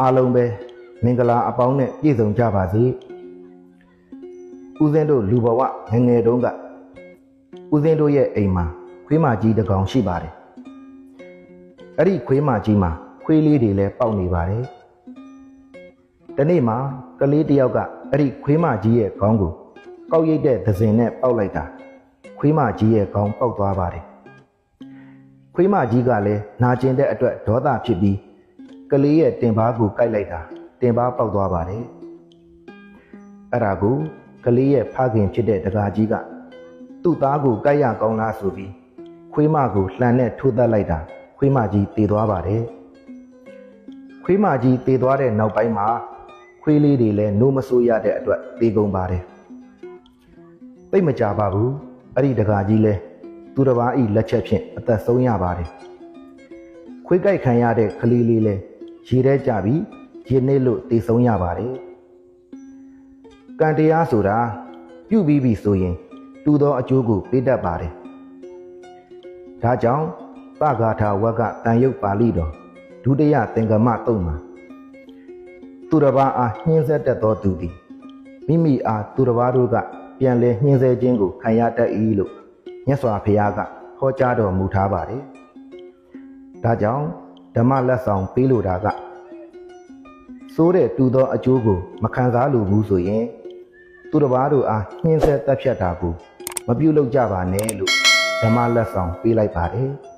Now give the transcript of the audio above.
အားလုံးပဲမင်္ဂလာအပေါင်းနဲ့ပြည့်စုံကြပါစေဦးဇင်းတို့လူဘဝငယ်ငယ်တုန်းကဦးဇင်းတို့ရဲ့အိမ်မှာခွေးမကြီးတစ်ကောင်ရှိပါတယ်အဲ့ဒီခွေးမကြီးမှာခွေးလေးတွေလည်းပေါက်နေပါတယ်တနေ့မှာကလေးတစ်ယောက်ကအဲ့ဒီခွေးမကြီးရဲ့ခေါင်းကိုကောက်ရိတ်တဲ့သစင်နဲ့ပေါက်လိုက်တာခွေးမကြီးရဲ့ခေါင်းပေါက်သွားပါတယ်ခွေးမကြီးကလည်းနာကျင်တဲ့အတွက်ဒေါသဖြစ်ပြီး ကလေးရဲ့တင်ပါးကိုကိုက်လိုက်တာတင်ပါးပေါက်သွားပါတယ်အဲ့ဒါကိုကလေးရဲ့ဖခင်ဖြစ်တဲ့တကာကြီးကသူ့သားကိုကိုက်ရကောင်းလားဆိုပြီးခွေးမကိုလှန်နဲ့ထိုးတက်လိုက်တာခွေးမကြီးတည်သွားပါတယ်ခွေးမကြီးတည်သွားတဲ့နောက်ပိုင်းမှာခွေးလေးတွေလည်းနိုးမဆိုးရတဲ့အတွက်တည်ကုန်ပါတယ်သိပ်မကြပါဘူးအဲ့ဒီတကာကြီးလဲသူတစ်ပါးဤလက်ချက်ဖြင့်အသက်ဆုံးရပါတယ်ခွေးကြိုက်ခံရတဲ့ကလေးလေးလဲ ရေထဲကြပြီးရေနစ်လို့တည်ဆုံးရပါတယ်ကံတရားဆိုတာပြုပြီးပြီဆိုရင် တူသောအကျိုးကိုပေးတတ်ပါတယ်ဒါကြောင့်သဂါထာဝကတန်ရုပ်ပါဠိတော်ဒုတိယသင်္ကမတုံးမှာသူတစ်ပါးအားနှင်းဆက်တတ်သောသူသည်မိမိအားသူတစ်ပါးတို့ကပြန်လဲနှင်းဆဲခြင်းကိုခံရတတ်၏လို့မြတ်စွာဘုရားကဟောကြားတော်မူထားပါတယ်။ဒါကြောင့် ဓမ္မလက်ဆောင်ပေးလိုတာကစိုးတဲ့တူသောအကျိုးကို မခံစားလိုဘူးဆိုရင် သူတစ်ပါးတို့အားနှင်းဆက်တက်ဖြတ်တာကို မပြုလုပ်ကြပါနဲ့လို့ဓမ္မလက်ဆောင်ပေးလိုက်ပါတယ်။